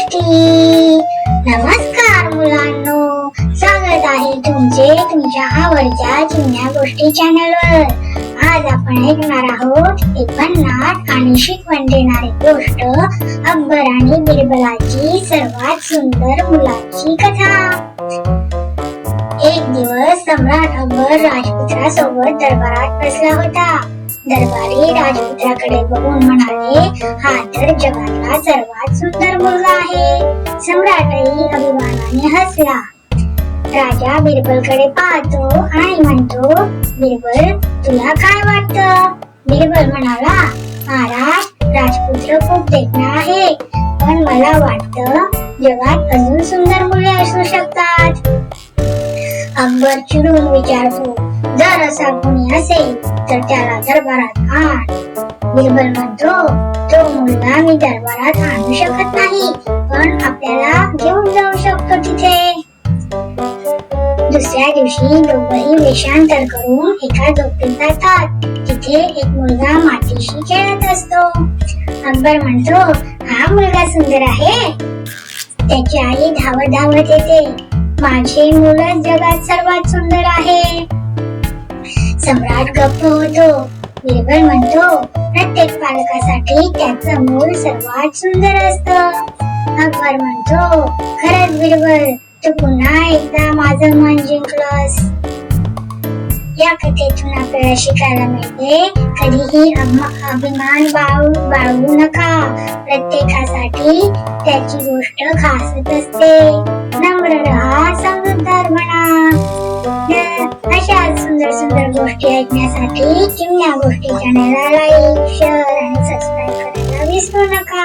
गोष्टी. नमस्कार मुलांनो स्वागत आहे तुमचे तुमच्या आवडत्या जुन्या गोष्टी चॅनलवर. आज आपण ऐकणार आहोत एक आणि शिकवण देणारी गोष्ट अकबर आणि बिरबलाची सर्वात सुंदर मुलाची कथा. एक दिवस सम्राट अकबर राजपुत्रासोबत दरबारात बसला होता. दरबारी राजपुत्राकडे बघून म्हणाले हा तर जगातला सर्वात सुंदर मुलगा आहे. सम्राटही अभिमानाने हसला. राजा बिरबलकडे पाहतो आणि म्हणतो बिरबल तुला काय वाटत? बिरबल म्हणाला महाराज राजपुत्र खूप देखणा आहे. पण मला वाटतं जगात अजून सुंदर मुले असू शकतात. अकबर चिडून विचारतो. जर असा कोणी असेल तर त्याला दरबारात आण. बिरबल म्हणतो तो मुलगा मी दरबारात आणू शकत नाही पण आपल्याला घेऊन जाऊ शकतो तिथे. दुसऱ्या दिवशी दोघही वेषांतर करून एका झोपेत जातात. तिथे एक मुलगा मातीशी खेळत असतो. अकबर म्हणतो हा मुलगा सुंदर आहे. त्याची आई धावत धावत येते. माझे मुलं जगात सर्वात सुंदर आहे. सम्राट गप्प होतो. बिरबल म्हणतो. प्रत्येक पालकासाठी त्याचं मूल सर्वात सुंदर असतं. अकबर म्हणतो खरंच बिरबल तू पुन्हा एकदा माझं मन जिंकलंस. या कथेतून आपल्याला शिकायला मिळते. कधीही अभिमान बाळू बाळगू नका. प्रत्येकासाठी त्याची गोष्ट खासच असते. नम्र रहा समजूतदार म्हणा. अशा सुंदर सुंदर गोष्टी ऐकण्यासाठी चिमण्या गोष्टी चॅनलला लाईक शेअर आणि सबस्क्राईब करायला विसरू नका.